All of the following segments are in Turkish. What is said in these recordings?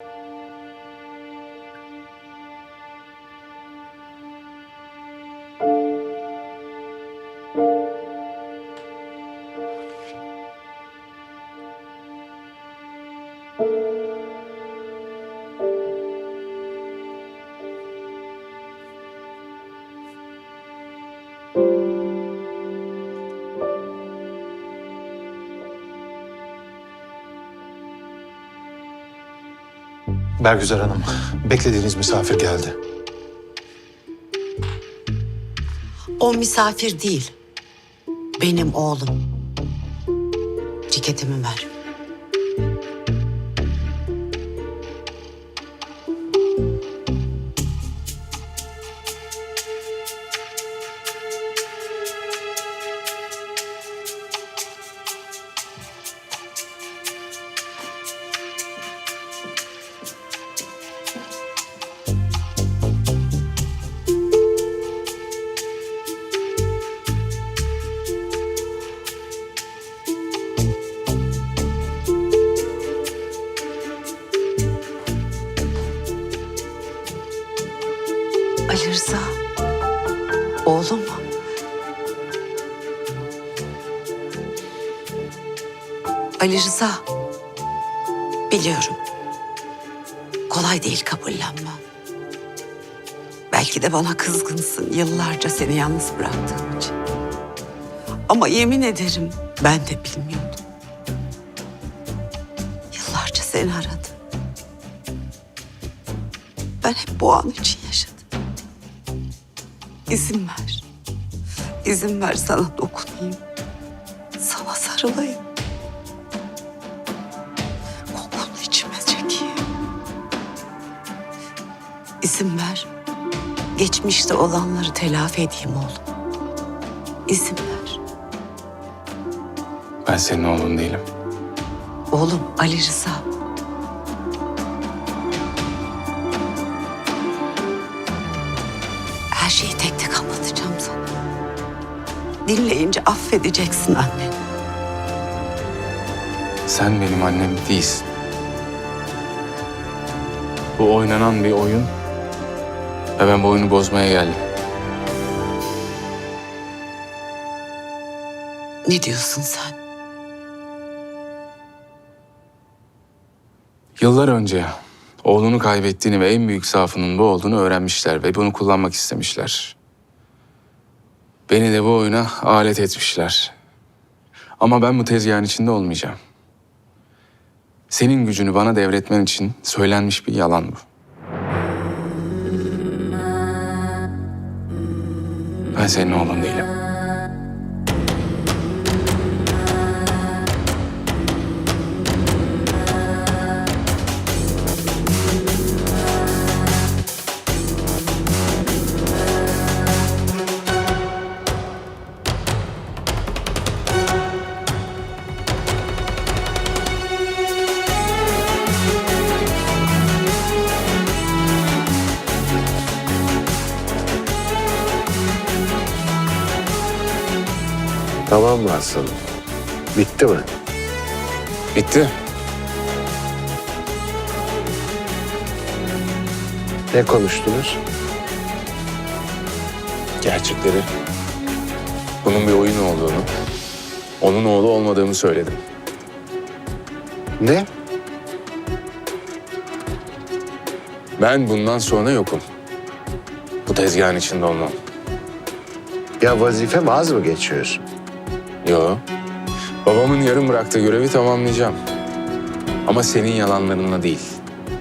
thank you. Bergüzar Hanım, beklediğiniz misafir geldi. O misafir değil. Benim oğlum. Ciketimi ver. Ali. Oğlum. Ali Rıza. Biliyorum. Kolay değil kabullenmem. Belki de bana kızgınsın yıllarca seni yalnız bıraktığım için. Ama yemin ederim ben de bilmiyordum. Yıllarca seni aradım. Ben hep bu an için yaşadım. İzin ver. İzin ver sana dokunayım. Sana sarılayım. Kokunu içime çekeyim. İzin ver. Geçmişte olanları telafi edeyim oğlum. İzin ver. Ben senin oğlun değilim. Oğlum Ali Rıza. Şeyi tek tek anlatacağım sana. Dinleyince affedeceksin annen. Sen benim annem değilsin. Bu oynanan bir oyun. Ve ben bu oyunu bozmaya geldim. Ne diyorsun sen? Yıllar önce oğlunu kaybettiğini ve en büyük zaafının bu olduğunu öğrenmişler ve bunu kullanmak istemişler. Beni de bu oyuna alet etmişler. Ama ben bu tezgahın içinde olmayacağım. Senin gücünü bana devretmen için söylenmiş bir yalan bu. Ben senin oğlun değilim. Tamam mı aslanım? Bitti mi? Bitti. Ne konuştunuz? gerçekleri, bunun bir oyun olduğunu, onun oğlu olmadığımı söyledim. Ne? Ben bundan sonra yokum. Bu tezgahın içinde olmam. Ya vazifem az mı geçiyorsun? Yo. Babamın yarım bıraktığı görevi tamamlayacağım. Ama senin yalanlarınla değil,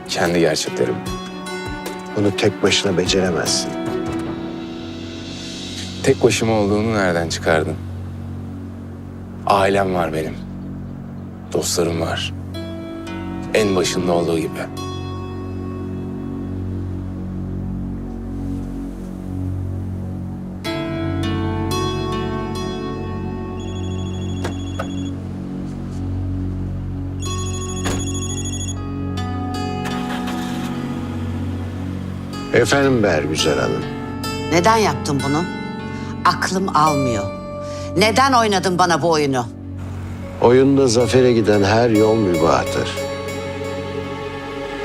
kendi gerçeklerim. Bunu tek başına beceremezsin. Tek başıma olduğunu nereden çıkardın? Ailem var benim. Dostlarım var. En başında olduğu gibi. Efendim Bergüzar Hanım. Neden yaptın bunu? Aklım almıyor. Neden oynadın bana bu oyunu? Oyunda zafere giden her yol mübahtır.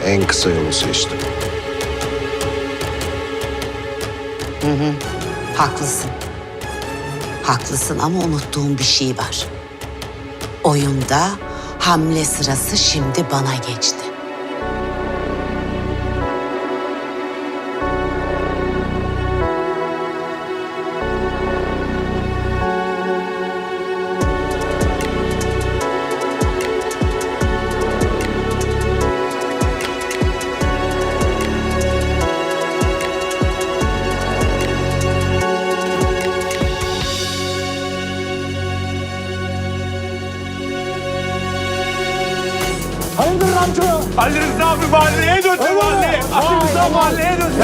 En kısa yolu seçtim. Haklısın. Haklısın ama unuttuğum bir şey var. Oyunda hamle sırası şimdi bana geçti. Ali Rıza abi mahalleye döndü mahalleye. Ali Rıza mahalleye döndü.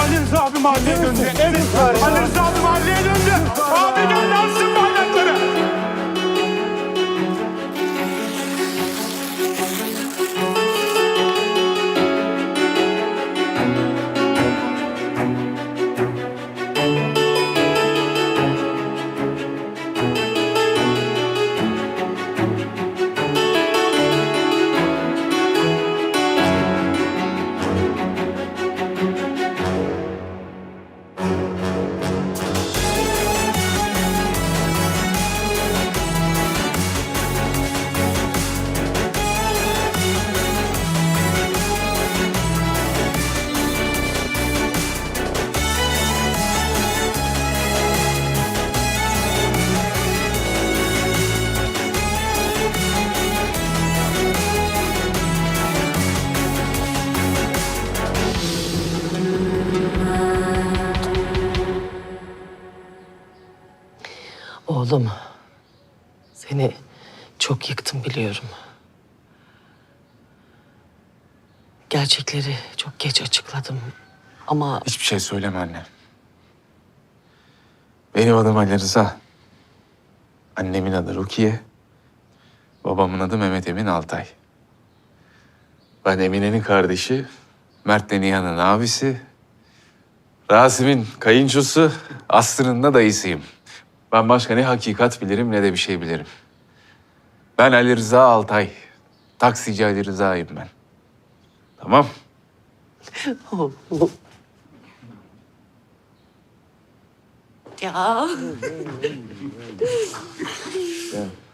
Ali Rıza abi mahalleye döndü. Evet. Ali Rıza abi mahalleye döndü. Abi döndü alsın Oğlum, seni çok yıktım biliyorum. Gerçekleri çok geç açıkladım. Ama Hiçbir şey söyleme anne. Benim adım Ali Rıza. Annemin adı Rukiye. Babamın adı Mehmet Emin Altay. Ben Emine'nin kardeşi, Mert Nihan'ın abisi, Rasim'in kayınçosu, Aslı'nın da dayısıyım. Ben başka ne hakikat bilirim ne de bir şey bilirim. Ben Ali Rıza Altay. Taksici Ali Rıza'yım ben. Tamam. Ya.